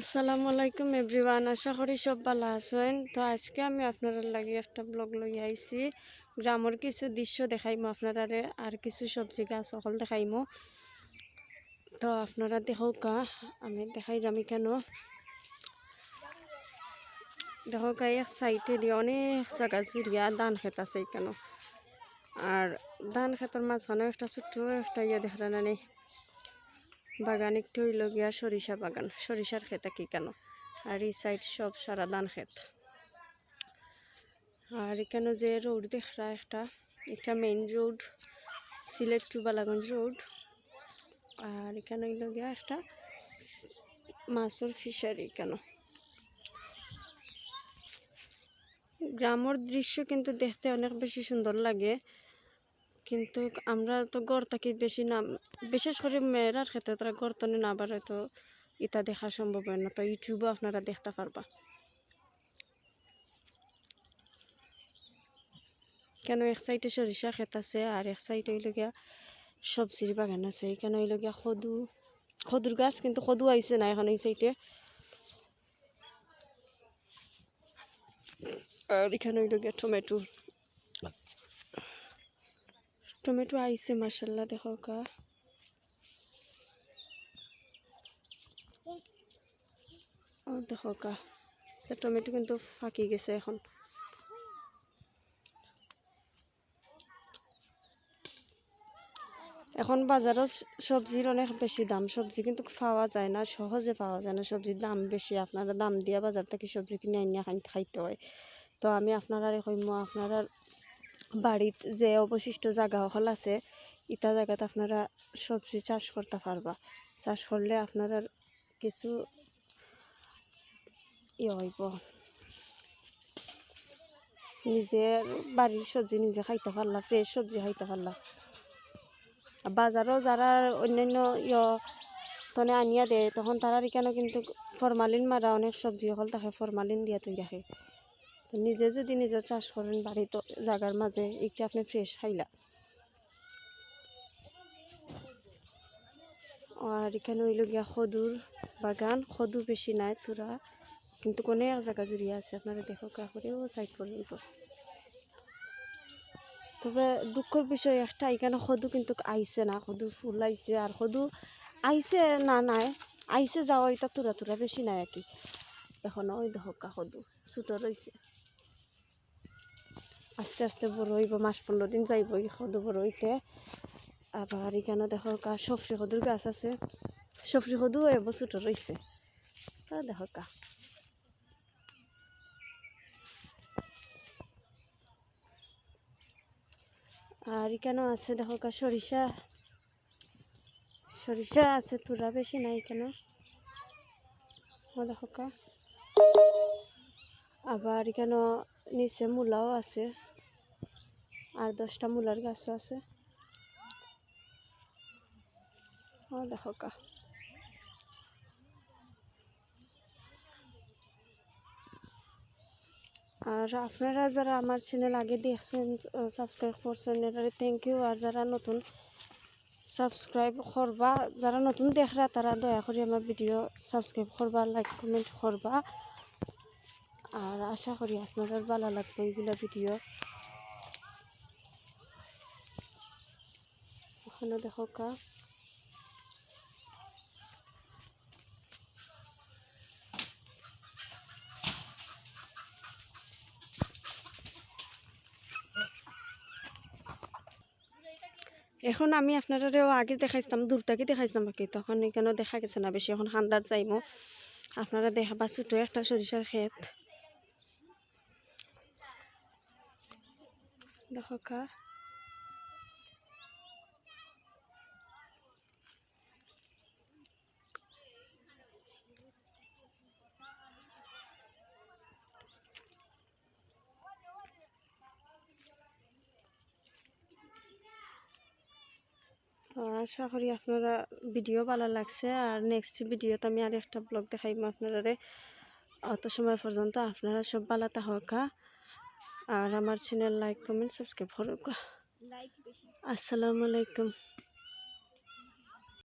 আসসালামু আলাইকুম এভরিওয়ান। আশা করি সব ভালো আছেন। তো আজকে আমি আপনারা লাগি একটা ব্লগ লই আইছি। গ্রামের কিছু দৃশ্য দেখাইমো আপনারা আর কিছু সবজি গাছ সকল দেখাইমো। তো আপনারা দেখো কা আমি দেখাই যামি কেন? দেখো কা এক সাইডে দিয়ে অনেক জায়গা জুড়িয়া ধান খেত আছে কেন আর ধান খেতের মাঝখানে একটা ছোট্ট একটা ইয়ে দেখা নেই বাগান, একটু হইল গিয়া সরিষা বাগান। সরিষার খেতে কি কেন? আর এই সাইড সব সারা ধান খেত আর এখানে যে রোড দেখা একটা, এটা main road Sylhet to Balaganj road আর এখানে হইল গিয়া একটা মাছের ফিশারি কেন? গ্রামের দৃশ্য কিন্তু দেখতে অনেক বেশি সুন্দর লাগে। কিন্তু আমরা তো গড় থাকি বেশি না, বিশেষ করে মেয়েরার ক্ষেত্রে তারা গড় তনে না বাড়ে তো এটা দেখা সম্ভব হয় না। তো ইউটিউবে আপনারা দেখতে পারবা। কেন এক সাইডে সরিষা ক্ষেত আছে আর এক সাইডে হইল গিয়া সবজির বাগান আছে। এখানে হইল গিয়া সদু সদুর গাছ কিন্তু সদু আইছে না এখন এই সাইডে। আর এখানে হইল গিয়া টমেটো আইছে মাসাল্লাহ দেখো কা। দেখো কা টমেটো কিন্তু ফাঁকি গেছে এখন। এখন বাজারত সবজির অনেক বেশি দাম, সবজি কিন্তু পাওয়া যায় না, সহজে পাওয়া যায় না, সবজির দাম বেশি। আপনারা দাম দিয়া বাজার থেকে সবজি কিনে আনিয়া খাইতে হয়। তো আমি আপনারা কইম, আপনারা বাড়িত যে অবশিষ্ট জায়গা হল আছে, ইটা জায়গাতে আপনারা সবজি চাষ করতে পারবা। চাষ করলে আপনারা কিছু ই হইব। নিজের বাড়ির সবজি নিজে খাইতে পারলা, ফ্রেশ সবজি খাইতে পারলা। বাজারও যারা অন্যান্য ইয় তনে আনিয়া দেয়, তখন তারা এখানে কিন্তু ফরমালিন মারা অনেক সবজি হল থাকে ফরমালিন দিয়া তৈরি রাখে তো নিজে যদি নিজে চাষ করেন বাড়িত জাগার মাঝে একটু আপনি ফ্রেশ খাইলা। আর এখানে হইল গিয়া সদুর বাগান সদু বেশি নাই তোরা, কিন্তু কোনে এক জায়গা জুড়িয়ে আছে, আপনারা দেখো কাপড়ে ও সাইড পর্যন্ত। তবে দুঃখের বিষয় একটা, এখানে সদু কিন্তু আইছে না সদু ফুল আইছে, আর সদু আইছে না নাই, আইছে যাওয়া এটা তোরা তোরা বেশি নাই আর কি। এখন ওই দেখো কা সদু ছোট রয়েছে আস্তে আস্তে বড় হইব, মাস পনেরো দিন যাইব সদু বড় হইতে। আবার এখানে দেখো কা সফরি সদুর গাছ আছে। সফরি সদু এবার ছোট রয়েছে দেখো কা। আর এখানেও আছে দেখো কা, সরিষা। সরিষা আছে, তোরা বেশি নাই কেন দেখো কা। আবার এখানে নিচে মূলাও আছে। আর দশটা মূলার গাছও আছে। ও দেখো কা। আর আপনারা যারা আমার চ্যানেল আগে দেখছেন সাবস্ক্রাইব করছেন এটা থ্যাংক ইউ আর যারা নতুন সাবস্ক্রাইব করবা, যারা নতুন দেখরা, তারা দয়া করে আমার ভিডিও সাবস্ক্রাইব করবা লাইক কমেন্ট করবা। আর আশা করি আপনাদের ভালো লাগবে এইগুলো ভিডিও ওখানে দেখো কা এখন আমি আপনারাও আগে দেখাইছিলাম দূর থেকে দেখাইছিলাম বাকি, তখন এখানে দেখা গেছে না বেশি, এখন ঠান্ডার যাইমো আপনারা দেখাবা ছোটো একটা সরিষার ক্ষেত। দেখো কা আশা করি আপনারা ভিডিও ভালো লাগছে। আর নেক্সট ভিডিওতে আমি আর একটা ব্লগ দেখাইব আপনাদের অত সময় পর্যন্ত আপনারা সব ভালো থাকা। আর আমার চ্যানেল লাইক কমেন্ট সাবস্ক্রাইব করুক আসসালামু আলাইকুম।